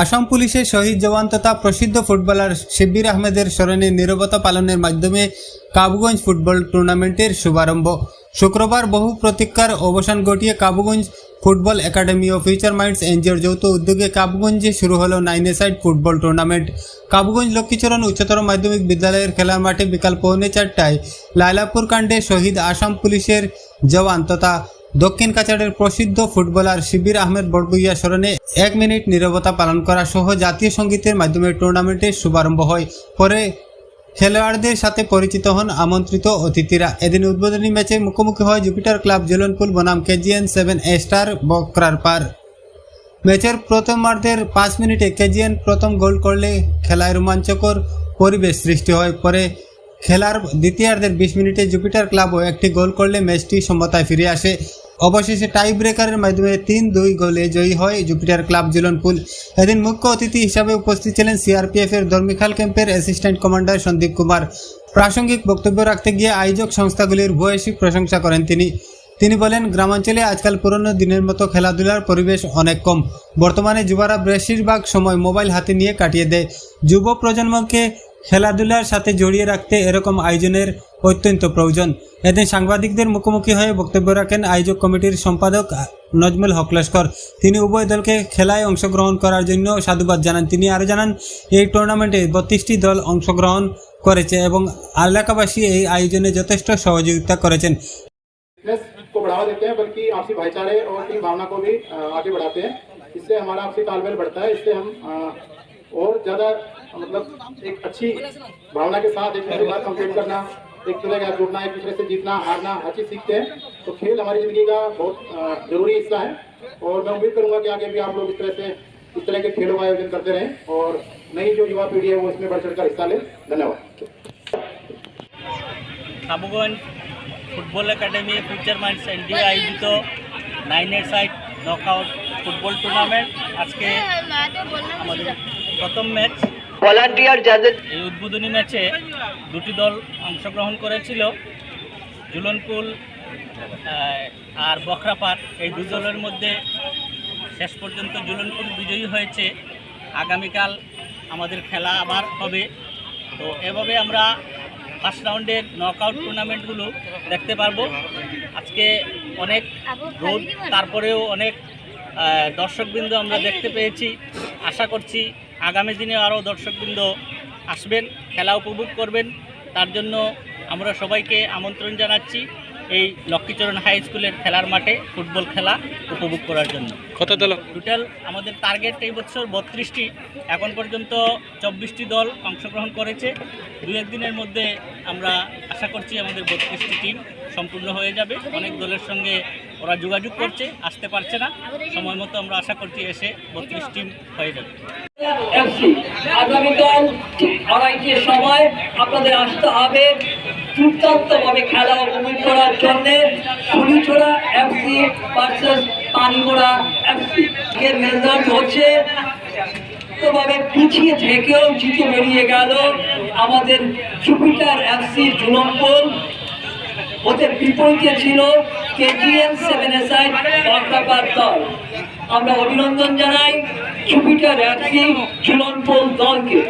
আসাম পুলিশের শহীদ জওয়ান তথা প্রসিদ্ধ ফুটবলার শিবির আহমেদের স্মরণে নীরবতা পালনের মাধ্যমে কাবুগঞ্জ ফুটবল টুর্নামেন্টের শুভারম্ভ। শুক্রবার বহু প্রতীক্ষার অবসান ঘটিয়ে কাবুগঞ্জ ফুটবল একাডেমি ও ফিউচার মাইন্ডস এনজিওর যৌথ উদ্যোগে কাবুগঞ্জে শুরু হলো nine a side football tournament. Kabuganj Lakshmicharan উচ্চতর মাধ্যমিক বিদ্যালয়ের খেলার মাঠে বিকাল পৌনে চারটায় লাইলাপুর কাণ্ডে শহীদ আসাম পুলিশের জওয়ান তথা দক্ষিণ কাছাড়ের প্রসিদ্ধ ফুটবলার শিবির আহমেদ বড়বুইয়া স্মরণে এক মিনিট নীরবতা পালন করা সহ জাতীয় সঙ্গীতের মাধ্যমে টুর্নামেন্টের শুভারম্ভ হয়। পরে খেলোয়াড়দের সাথে পরিচিত হন আমন্ত্রিত অতিথিরা। এদিন উদ্বোধনী ম্যাচে মুখোমুখি হয় জুপিটার ক্লাব জলনপুল, বনাম কেজিএন সেভেন স্টার বকরার পার। ম্যাচের প্রথমার্ধের পাঁচ মিনিটে কেজিএন প্রথম গোল করলে খেলায় রোমাঞ্চকর পরিবেশ সৃষ্টি হয়। পরে খেলার দ্বিতীয়ার্ধের বিশ মিনিটে জুপিটার ক্লাবও একটি গোল করলে ম্যাচটি সমতায় ফিরে আসে। অবশেষে টাই ব্রেকারের মাধ্যমে তিন দুই গোলে জয়ী হয় জুপিটার ক্লাব জিলনপুল এদিন মুখ্য অতিথি হিসাবে উপস্থিত ছিলেন সিআরপিএফের ধর্মিখাল ক্যাম্পের অ্যাসিস্ট্যান্ট কমান্ডার সন্দীপ কুমার। প্রাসঙ্গিক বক্তব্য রাখতে গিয়ে আয়োজক সংস্থাগুলির ভূয়সী প্রশংসা করেন তিনি। তিনি বলেন, গ্রামাঞ্চলে আজকাল পুরনো দিনের মতো খেলাধুলার পরিবেশ অনেক কম। বর্তমানে যুবারা বেশিরভাগ সময় মোবাইল হাতে নিয়ে কাটিয়ে দেয়। যুব প্রজন্মকে খেলাধুলার সাথে জড়িয়ে রাখতে এরকম আয়োজনের অত্যন্ত প্রয়োজন এদিন সাংবাদিকদের মুখোমুখি হয়ে বক্তব্য রাখেন আয়োজক কমিটির সম্পাদক নজমুল হক লস্কর তিনি উভয় দলকে খেলায় অংশগ্রহণ করার জন্য সাধুবাদ জানান তিনি আরও জানান এই টুর্নামেন্টে বত্রিশটি দল অংশগ্রহণ করেছে এবং এলাকাবাসী এই আয়োজনে যথেষ্ট সহযোগিতা করেছেন फिटनेस को बढ़ावा देते हैं बल्कि आपसी भाईचारे और टीम भावना को भी अ, आगे बढ़ाते हैं इससे हमारा आपसी तालमेल बढ़ता है इससे हम अ, और ज़्यादा मतलब एक अच्छी भावना के साथ एक दूसरे के साथ कम्पीट करना एक दूसरे का जुड़ना एक दूसरे से जीतना हारना हर चीज़ सीखते हैं तो खेल हमारी ज़िंदगी का बहुत अ, जरूरी हिस्सा है और मैं उम्मीद करूंगा कि आगे भी आप लोग इस तरह से इस तरह के खेलों का आयोजन करते रहें और नई जो युवा पीढ़ी है वो इसमें बढ़ चढ़कर हिस्सा ले धन्यवाद Sabuganj football academy future minds NDA আয়োজিত নাইন এর সাইড নকআউট ফুটবল টুর্নামেন্ট আজকে আমাদের প্রথম ম্যাচ। ভলান্টিয়ার যাদের এই উদ্বোধনী ম্যাচে দুটি দল অংশগ্রহণ করেছিল। জুলনপুল আর বখরাপাট এই দু দলের মধ্যে শেষ পর্যন্ত জুলনপুল বিজয়ী হয়েছে। আগামীকাল আমাদের খেলা আবার হবে। তো এভাবে আমরা ফার্স্ট রাউন্ডের নকআউট টুর্নামেন্টগুলো দেখতে পারব। আজকে অনেক রোদ তারপরেও অনেক দর্শকবৃন্দ আমরা দেখতে পেয়েছি। আশা করছি আগামী দিনে আরও দর্শকবৃন্দ আসবেন খেলা উপভোগ করবেন। তার জন্য আমরা সবাইকে আমন্ত্রণ জানাচ্ছি এই লক্ষ্মীচরণ হাই স্কুলের খেলার মাঠে ফুটবল খেলা উপভোগ করার জন্য। কত দল? টোটাল আমাদের টার্গেট এই বছর বত্রিশটি। এখন পর্যন্ত চব্বিশটি দল অংশগ্রহণ করেছে। দু একদিনের মধ্যে আমরা আশা করছি আমাদের বত্রিশটি টিম সম্পূর্ণ হয়ে যাবে। অনেক দলের সঙ্গে ওরা যোগাযোগ করছে, আসতে পারছে না। সময় মতো আমরা আশা করছি এসে বত্রিশ টিম হয়ে যাবে। আগামীকাল আড়াইটের সময় আপনাদের আসতে হবে দুর্দান্তভাবে খেলা উপভোগ করার জন্য Fulichhara FC versus Panigora FC এর রেজাল্ট হচ্ছে ভাবে পিছিয়ে থেকেও জিতে বেরিয়ে গেল আমাদের জুপিটার এফসি জুলম্পল ওদের বিপরীতে ছিল কেজিএম সেভেন এসআই বাংলাপার দল। আমরা অভিনন্দন জানাই জুপিটার অ্যাক্সি ঝুলনপোল দলকে।